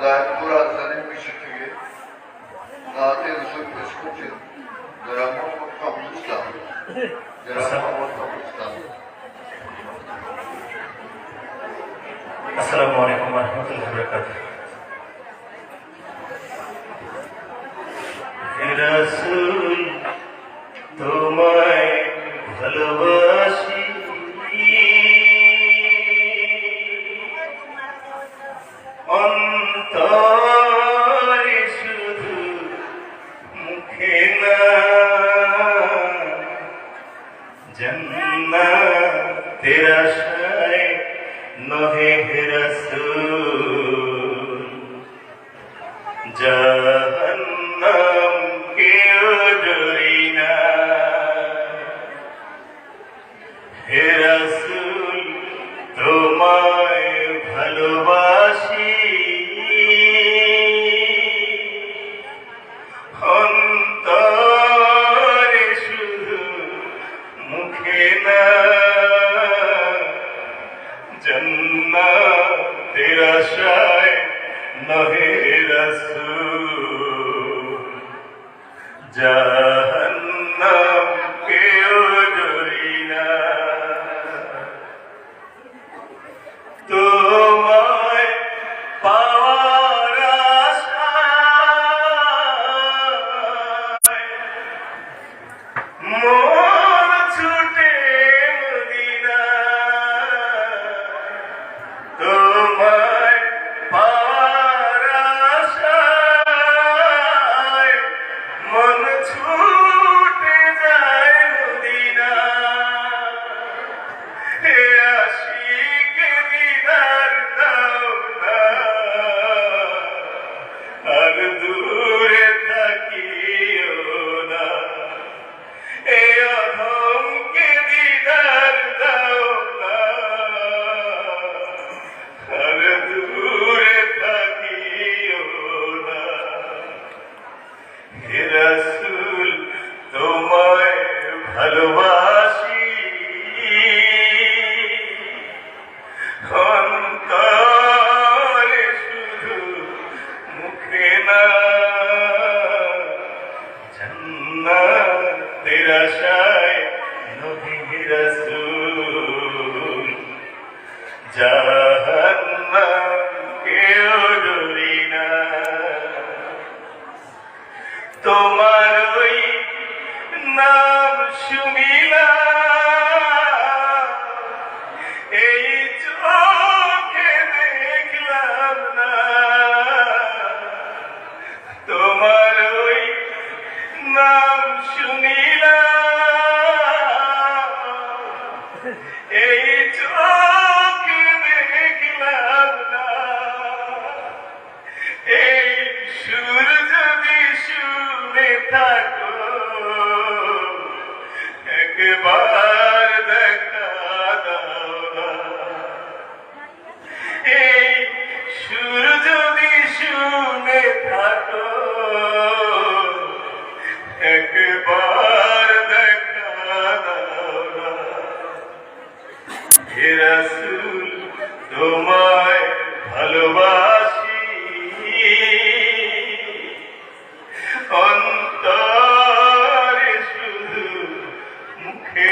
Zaten bu hastanenin bir şekilde zaten usul kuşkucu drama ortamımızda drama ortamımızda Assalamu alaikum ve rahmetullahi ve berekatuhu Rasul অন্তরে শুধু মুখে না জন্নাতের আশায় নহে রসুল জাহান্নাম আশায় নহে রসুল। জাহান্নাম কেউ না। তোমায় আশায় নবী রাসূল জাহান্নাম কেউ ডরি তোমার ওই নাম শুনিলা থাকো একবার দেখা দাও এই সুর যদি শুনে থাকো একবার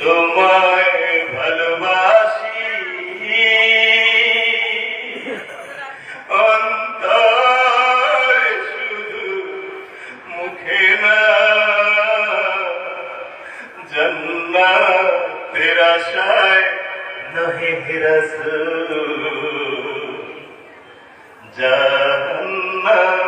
তোমায় ভালোবাসি। অন্তরে মুখে না জন্নাতের আশায় নহে হে রাসূল। জাহান্নাম